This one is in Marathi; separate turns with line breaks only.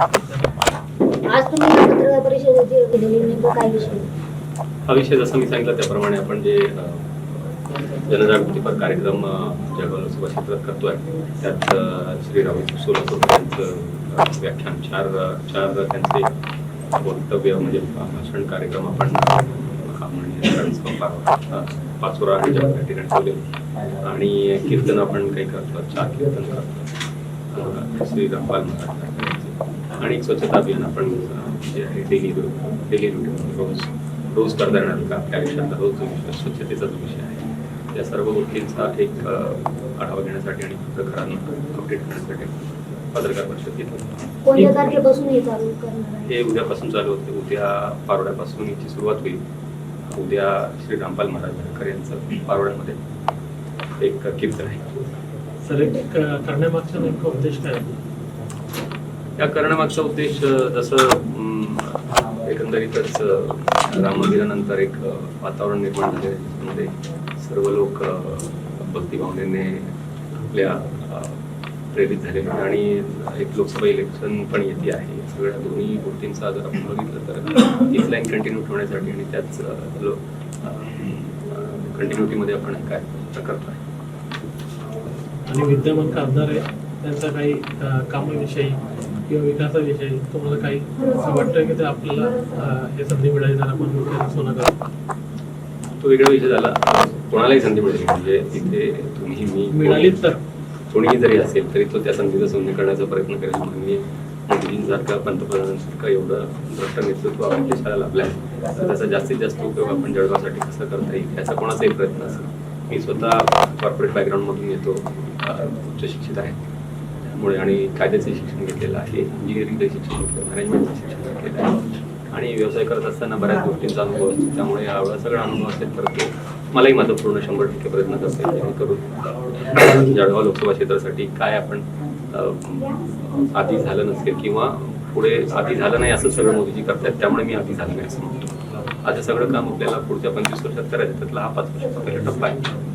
आज तुम्ही पत्रकार परिषदेची केलेली नेमकं काय विषय?
हा विषय जसं मी सांगितलं त्याप्रमाणे आपण जे अ, जनजागृतीपर कार्यक्रम अ, जळगाव लोकसभा क्षेत्रात करतोय त्यात अ, श्री राहुल सोलापूर यांचं अ, व्याख्यान चार अ, चार त्यांचे वक्तव्य म्हणजे भाषण कार्यक्रम आपण अ, म्हणजे रणसम पार- अ, पाचोरा आणि जळगाव या ठिकाणी ठेवले. आणि कीर्तन आपण काही करतो चार कीर्तन करतो अ, श्री रामपाल महाराज. आणि एक स्वच्छता अभियान आपण जे आहे डेली डेली रुटीन रोज रोज करता येणार का? आपल्या आयुष्यातला रोज जो विषय स्वच्छतेचा जो विषय आहे या सर्व गोष्टींचा एक आढावा घेण्यासाठी आणि पत्रकारांना अपडेट करण्यासाठी पत्रकार परिषद घेतली.
तारखेपासून हे चालू करणार आहे?
उद्यापासून चालू होते. उद्या पारोड्यापासून याची सुरुवात होईल. उद्या श्री रामपाल महाराज भडकर यांचं पारोड्यामध्ये एक कीर्तन आहे.
सर एक क- करण्यामागचा नेमका उद्देश काय आहे?
या करण्यामागचा उद्देश जसं एकंदरीतच राम मंदिरानंतर एक वातावरण निर्माण झाले त्यामध्ये सर्व लोक भक्तिभावनेने आपल्या प्रेरित झालेले आणि एक लोकसभा इलेक्शन पण येते आहे. सगळ्या दोन्ही गोष्टींचा जर आपण बघितलं तर तीच लाईन कंटिन्यू ठेवण्यासाठी आणि त्याच कंटिन्युटीमध्ये आपण काय करतोय
आणि विद्यमान खासदार आहे त्यांचा काही कामाविषयी किंवा विकासाविषयी तुम्हाला काही असं वाटतं की ते आपल्याला हे संधी मिळाली जर आपण सोनं करू?
तो वेगळा विषय झाला. कोणालाही संधी मिळेल म्हणजे तिथे तुम्ही मी
मिळाली तर.
कोणीही जरी असेल तरी तो त्या संधीचा सोने करण्याचा प्रयत्न करेल. माननीय मोदींसारखा पंतप्रधानांसारखं एवढं भ्रष्ट नेतृत्व आपल्या देशाला लाभलं आहे तर त्याचा जास्तीत जास्त उपयोग आपण जळगावसाठी कसा करता येईल याचा कोणाचाही प्रयत्न असेल मी स्वतः कॉर्पोरेट बॅकग्राऊंडमधून येतो. उच्च शिक्षित आहे. त्यामुळे आणि कायद्याचे शिक्षण घेतलेलं आहे इंजिनिअरिंगचं शिक्षण घेतलं मॅनेजमेंटचं शिक्षण घेतलेलं आहे. आणि व्यवसाय करत असताना बऱ्याच गोष्टींचा अनुभव असतो. त्यामुळे हा एवढा सगळा अनुभव असेल तर तो मलाही माझं पूर्ण शंभर टक्के प्रयत्न करता येईल जेणेकरून जळगाव लोकसभा क्षेत्रासाठी काय आपण आधी झालं नसेल किंवा पुढे आधी झालं नाही असं सगळं मोदीजी करतायत त्यामुळे मी आधी झालं नाही असं म्हणतो. आता सगळं काम आपल्याला पुढच्या पंचवीस वर्षात करायचं त्यातला हा पाच वर्षाचा पहिला टप्पा आहे.